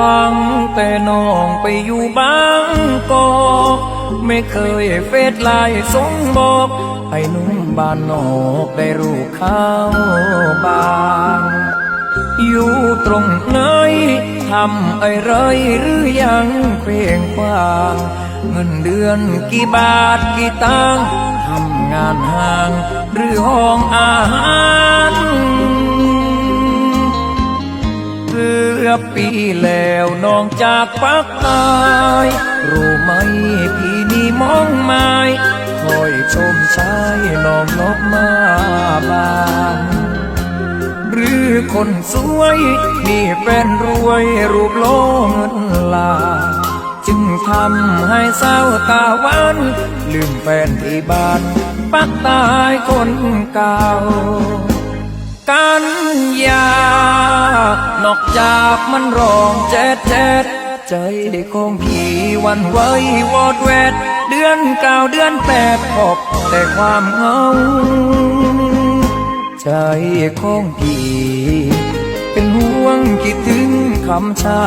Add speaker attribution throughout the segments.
Speaker 1: ตั้งแต่น้องไปอยู่บางกอกไม่เคยเฟซไลน์ส่งบอกให้นุ่มบ้านนอกได้รู้ข่าวบางอยู่ตรงไหนทำไอะไรหรือยังเพลงกว้างเงินเดือนกี่บาทกี่ตังค์ทำงานห้าง หรือห้องอาหาร อบปีแล้วน้องจากปักตายรู้ไหมพี่นี่มองไม่คอยชมชายน้องนกมาบานหรือคนสวยมีแฟนรวยรูปโลเงินลา จึงทำให้เศร้าตาหวันลืมแฟนที่บ้านปักตายคนเก่า กันยา อกจากมันร้องแจ๊ดแจ๊ดใจของพี่วันไหววอดแวด เดือนเก้าเดือนแปดพบแต่ความเหงาใจของพี่เป็นห่วงคิดถึงคำเช้า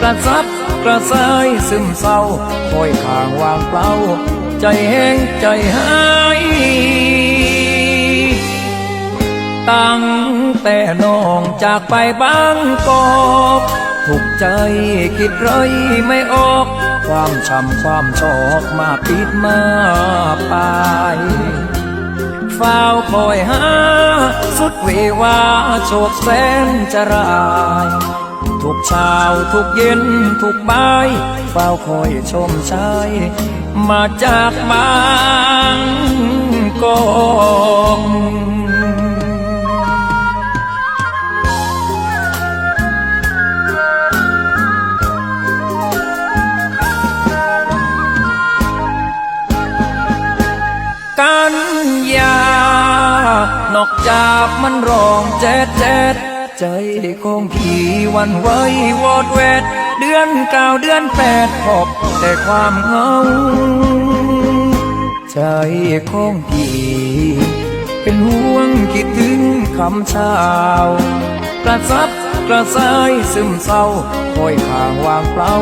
Speaker 1: กระซับกระซายซึมเศร้าคอยข้างวางเปล่า ใจแห้งใจหายตั้ง แต่น้องจากไปบางกอกถูกใจคิดไรไม่ออก ความช้ำความชอกมาปิดมาไปเฝ้าคอยหา สุดเววาโชคแสนจะรายทุกเช้าทุกเย็นทุกบ่ายเฝ้าคอยชมชายมาจากบางกอก กันยานอกจากมันร้องแจ๊ดแจ๊ดใจของพี่หวันไหววอดแวด เดือนเก้าเดือนแปดพบแต่ความเหงาใจของพี่เป็นห่วงคิดถึงคำเช้ากระซับกระซายซึมเศร้าคอยข้างวางเปล่า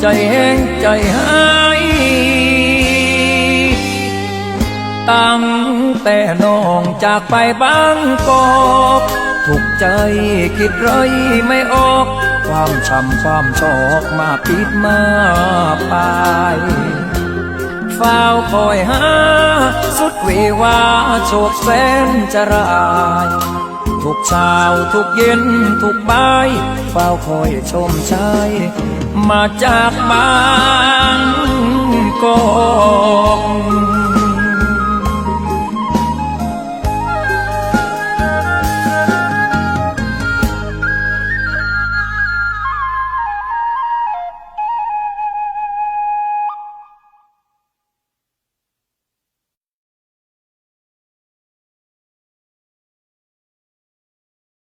Speaker 1: ใจแห้งใจหาย ตั้งแต่น้องจากไปบางกอกถูกใจคิดไรไม่ออก ความช้ำความชอกมาปิดมาไปเฝ้าคอยหา สุดเววาโชคแสนจะรายทุกเช้าทุกเย็นทุกบ่ายเฝ้าคอยชมชายมาจากบาง